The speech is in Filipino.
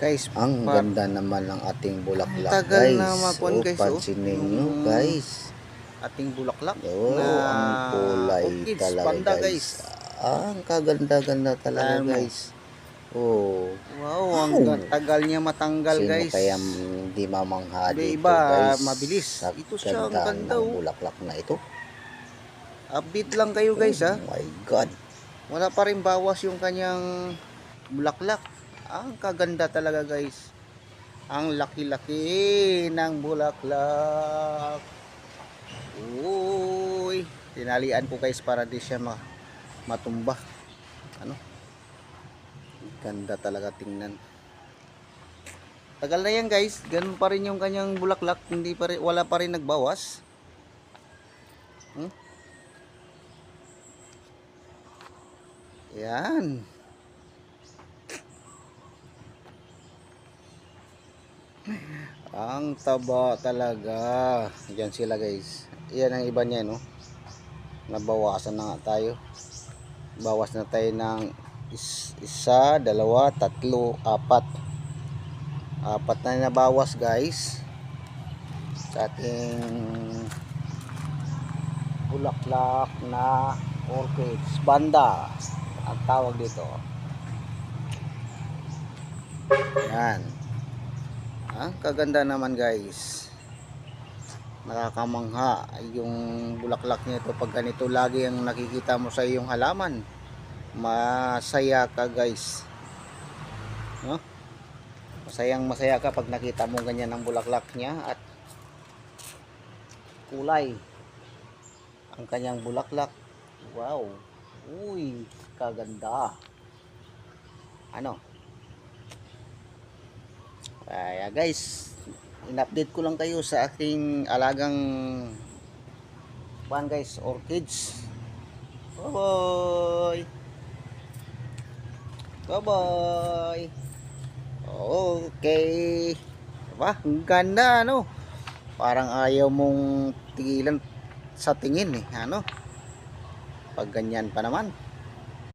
Guys, Ang pa- ganda naman ng ating bulaklak, tagal guys. na makuhan, oh, guys, oh. pansinin nyo, Yung- guys. ating bulaklak Oh, na ang kulay orchids, talaga, panda, guys. Ah, ang kaganda-ganda talaga, mo. guys. Oh, Wow, ang Wow. tagal niya matanggal, sino guys. kaya hindi mamangha dito, iba, guys? mabilis. Sa Ito siya, ang ganda oh. bulaklak na ito. Update lang kayo, guys, ha. Oh my God. Wala pa rin bawas yung kanyang bulaklak. Ang kaganda talaga, guys. Ang laki-laki ng bulaklak. Uy, tinalian ko guys para di siya ma matumba. Ano? Ganda talaga tingnan. Tagal na yan guys, ganun pa rin yung kanyang bulaklak, hindi pa rin, wala pa rin nagbawas. Hmm? Yan. Ang taba talaga. Yan sila guys. Yan ang iba niya no. Nabawasan na nga tayo. Bawas na tayo ng is- isa, dalawa, tatlo, apat. Apat na nabawas guys. Sa ating bulaklak na orchids. Banda. Ang tawag dito. Yan. Ah, kaganda naman guys. Nakakamangha yung bulaklak nito pag ganito lagi ang nakikita mo sa iyong halaman. Masaya ka guys. No? Masayang masaya ka pag nakita mo ganyan ang bulaklak niya at kulay. Ang kanyang bulaklak. Wow. Uy, kaganda. Ano? Kaya guys, in-update ko lang kayo sa aking alagang pan guys, orchids. Bye-bye. Bye-bye. Okay. Diba? Ang ganda, ano? Parang ayaw mong tigilan sa tingin eh, ano? Pag ganyan pa naman.